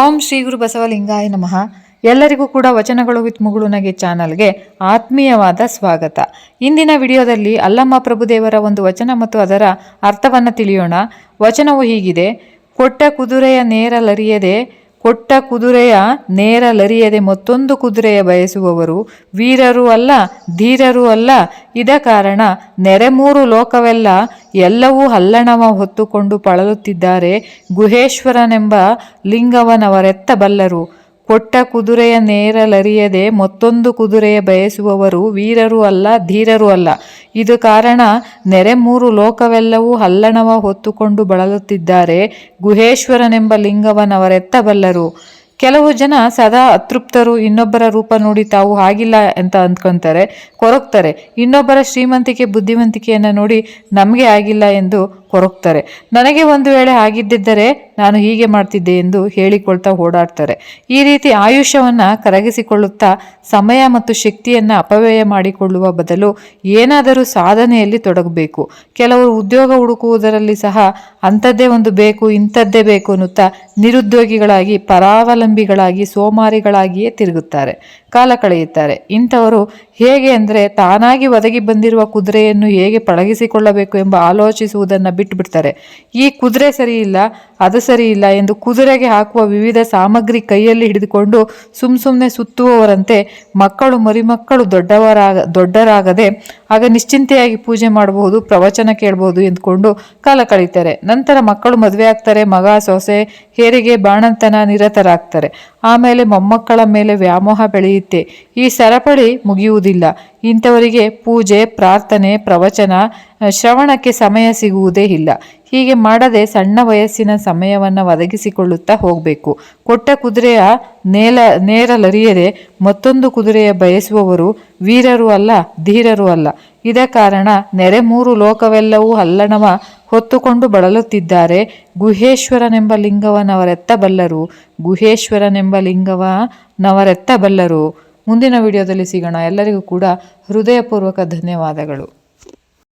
ಓಂ ಶ್ರೀ ಗುರು ಬಸವಲಿಂಗಾಯ ನಮಃ. ಎಲ್ಲರಿಗೂ ಕೂಡ ವಚನಗಳು ವಿತ್ ಮುಗುಳುನಗೆ ಚಾನಲ್ಗೆ ಆತ್ಮೀಯವಾದ ಸ್ವಾಗತ. ಇಂದಿನ ವಿಡಿಯೋದಲ್ಲಿ ಅಲ್ಲಮ್ಮ ಪ್ರಭುದೇವರ ಒಂದು ವಚನ ಮತ್ತು ಅದರ ಅರ್ಥವನ್ನು ತಿಳಿಯೋಣ. ವಚನವು ಹೀಗಿದೆ, ಕೊಟ್ಟ ಕುದುರೆಯ ನೇರ ಲರಿಯದೆ, ಕೊಟ್ಟ ಕುದುರೆಯ ನೇರ ಲರಿಯದೆ ಮತ್ತೊಂದು ಕುದುರೆಯ ಬಯಸುವವರು ವೀರರೂ ಅಲ್ಲ, ಧೀರರೂ ಅಲ್ಲ. ಇದ ಕಾರಣ ನೆರೆಮೂರು ಲೋಕವೆಲ್ಲ ಎಲ್ಲವೂ ಹಲ್ಲಣವ ಹೊತ್ತುಕೊಂಡು ಪಳಲುತ್ತಿದ್ದಾರೆ. ಗುಹೇಶ್ವರನೆಂಬ ಲಿಂಗವನವರೆತ್ತ ಬಲ್ಲರು. ಕೊಟ್ಟ ಕುದುರೆಯ ನೇರಲರಿಯದೆ ಮತ್ತೊಂದು ಕುದುರೆಯ ಬಯಸುವವರು ವೀರರೂ ಅಲ್ಲ, ಧೀರರೂ ಅಲ್ಲ. ಇದು ಕಾರಣ ನೆರೆ ಮೂರು ಲೋಕವೆಲ್ಲವೂ ಹಲ್ಲಣವ ಹೊತ್ತುಕೊಂಡು ಬಳಲುತ್ತಿದ್ದಾರೆ ಗುಹೇಶ್ವರನೆಂಬ ಲಿಂಗವನವರೆತ್ತ ಬಲ್ಲರು. ಕೆಲವು ಜನ ಸದಾ ಅತೃಪ್ತರು, ಇನ್ನೊಬ್ಬರ ರೂಪ ನೋಡಿ ತಾವು ಹಾಗಿಲ್ಲ ಅಂತ ಅಂದ್ಕೊಂತಾರೆ, ಕೊರಗ್ತಾರೆ. ಇನ್ನೊಬ್ಬರ ಶ್ರೀಮಂತಿಕೆ, ಬುದ್ಧಿವಂತಿಕೆಯನ್ನು ನೋಡಿ ನಮಗೆ ಆಗಿಲ್ಲ ಎಂದು ಕೊರಗ್ತಾರೆ ನನಗೆ ಒಂದು ವೇಳೆ ಆಗಿದ್ದಿದ್ದರೆ ನಾನು ಹೀಗೆ ಮಾಡ್ತಿದ್ದೆ ಎಂದು ಹೇಳಿಕೊಳ್ತಾ ಓಡಾಡ್ತಾರೆ. ಈ ರೀತಿ ಆಯುಷ್ಯವನ್ನು ಕರಗಿಸಿಕೊಳ್ಳುತ್ತಾ ಸಮಯ ಮತ್ತು ಶಕ್ತಿಯನ್ನು ಅಪವ್ಯಯ ಮಾಡಿಕೊಳ್ಳುವ ಬದಲು ಏನಾದರೂ ಸಾಧನೆಯಲ್ಲಿ ತೊಡಗಬೇಕು. ಕೆಲವರು ಉದ್ಯೋಗ ಹುಡುಕುವುದರಲ್ಲಿ ಸಹ ಅಂಥದ್ದೇ ಒಂದು ಬೇಕು, ಇಂಥದ್ದೇ ಬೇಕು ಅನ್ನುತ್ತಾ ನಿರುದ್ಯೋಗಿಗಳಾಗಿ, ಪರಾವಲಂಬಿಗಳಾಗಿ, ಸೋಮಾರಿಗಳಾಗಿಯೇ ತಿರುಗುತ್ತಾರೆ, ಕಾಲ ಕಳೆಯುತ್ತಾರೆ. ಇಂಥವರು ಹೇಗೆ ಅಂದರೆ ತಾನಾಗಿ ಒದಗಿ ಬಂದಿರುವ ಕುದುರೆಯನ್ನು ಹೇಗೆ ಪಳಗಿಸಿಕೊಳ್ಳಬೇಕು ಎಂಬ ಆಲೋಚಿಸುವುದನ್ನು ಬಿಟ್ಟುಬಿಡ್ತಾರೆ ಈ ಕುದುರೆ ಸರಿ ಇಲ್ಲ, ಅದು ಸರಿ ಇಲ್ಲ ಎಂದು ಕುದುರೆಗೆ ಹಾಕುವ ವಿವಿಧ ಸಾಮಗ್ರಿ ಕೈಯಲ್ಲಿ ಹಿಡಿದುಕೊಂಡು ಸುಮ್ ಸುಮ್ಮನೆ ಸುತ್ತುವವರಂತೆ ಮಕ್ಕಳು ಮರಿಮಕ್ಕಳು ದೊಡ್ಡವರಾಗ, ದೊಡ್ಡರಾಗದೆ ಆಗ ನಿಶ್ಚಿಂತೆಯಾಗಿ ಪೂಜೆ ಮಾಡಬಹುದು, ಪ್ರವಚನ ಕೇಳಬಹುದು ಎಂದುಕೊಂಡು ಕಾಲ ಕಳೀತಾರೆ ನಂತರ ಮಕ್ಕಳು ಮದುವೆ ಆಗ್ತಾರೆ, ಮಗ ಸೊಸೆ, ಹೇರಿಗೆ ಬಾಣಂತನ ನಿರತರಾಗ್ತಾರೆ. ಆಮೇಲೆ ಮೊಮ್ಮಕ್ಕಳ ಮೇಲೆ ವ್ಯಾಮೋಹ ಬೆಳೆಯುತ್ತೆ. ಈ ಸರಪಳಿ ಮುಗಿಯುವುದಿಲ್ಲ. ಇಂಥವರಿಗೆ ಪೂಜೆ, ಪ್ರಾರ್ಥನೆ, ಪ್ರವಚನ, ಶ್ರವಣಕ್ಕೆ ಸಮಯ ಸಿಗುವುದೇ ಇಲ್ಲ. ಹೀಗೆ ಮಾಡದೆ ಸಣ್ಣ ವಯಸ್ಸಿನ ಸಮಯವನ್ನು ಒದಗಿಸಿಕೊಳ್ಳುತ್ತಾ ಹೋಗಬೇಕು. ಕೊಟ್ಟ ಕುದುರೆಯ ನೇಲ, ನೇರಲರಿಯದೆ ಮತ್ತೊಂದು ಕುದುರೆಯ ಬಯಸುವವರು ವೀರರು ಅಲ್ಲ, ಧೀರರು ಅಲ್ಲ. ಇದ ಕಾರಣ ನೆರೆ ಮೂರು ಲೋಕವೆಲ್ಲವೂ ಹಲ್ಲಣವ ಹೊತ್ತುಕೊಂಡು ಬಳಲುತ್ತಿದ್ದಾರೆ. ಗುಹೇಶ್ವರನೆಂಬ ಲಿಂಗವನವರೆತ್ತ ಬಲ್ಲರು. ಗುಹೇಶ್ವರನೆಂಬ ಲಿಂಗವನವರೆತ್ತ ಬಲ್ಲರು. ಮುಂದಿನ ವಿಡಿಯೋದಲ್ಲಿ ಸಿಗೋಣ. ಎಲ್ಲರಿಗೂ ಕೂಡ ಹೃದಯಪೂರ್ವಕ ಧನ್ಯವಾದಗಳು.